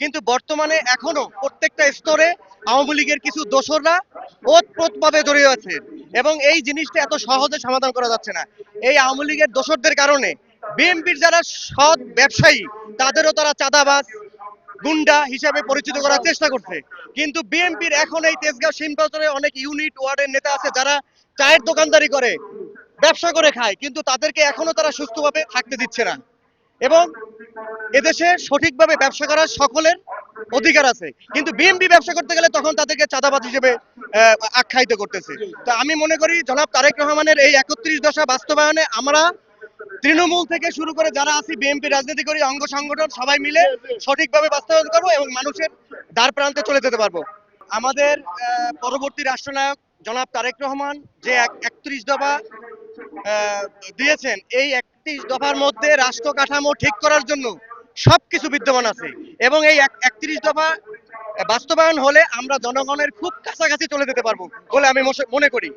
কিন্তু বর্তমানে এখনও প্রত্যেকটা স্তরে আওয়ামী লীগের কিছু দোসররা ওতপ্রোতভাবে জড়িয়ে আছে এবং এই জিনিসটা এত সহজে সমাধান করা যাচ্ছে না। এই আওয়ামী লীগের দোসরদের কারণে বিএনপির যারা সৎ ব্যবসায়ী, তাদেরও তারা চাঁদাবাজ, গুন্ডা হিসাবে পরিচিত করার চেষ্টা করছে। কিন্তু বিএনপির এখন এই তেজগাঁও শিল্পাচরে অনেক ইউনিট ওয়ার্ডের নেতা আছে যারা চায়ের দোকানদারি করে, ব্যবসা করে খায়, কিন্তু তাদেরকে এখনও তারা সুস্থভাবে থাকতে দিচ্ছে না। এবং এদেশে সঠিকভাবে ব্যবসা করার সকলের অধিকার আছে। কিন্তু বিএনপি ব্যবসা করতে গেলে তখন তাদেরকে চাঁদাবাদ হিসেবে আখ্যায়িত করতেছে। তো আমি মনে করি জনাব তারেক রহমানের এই একত্রিশ দশা বাস্তবায়নে আমরা তৃণমূল থেকে শুরু করে যারা আছি বিএনপি রাজনীতি করি অঙ্গ সংগঠন, সবাই মিলে সঠিকভাবে বাস্তবায়ন করব এবং মানুষের দ্বার প্রান্তে চলে যেতে পারব। আমাদের পরবর্তী রাষ্ট্রনায়ক জনাব তারেক রহমান যে একত্রিশ দফা দিয়েছেন এই একত্রিশ দফার মধ্যে রাষ্ট্র কাঠামো ঠিক করার জন্য সবকিছু বিদ্যমান আছে। এবং এই একত্রিশ দফা বাস্তবায়ন হলে আমরা জনগণের খুব কাছাকাছি চলে যেতে পারব বলে আমি মনে করি।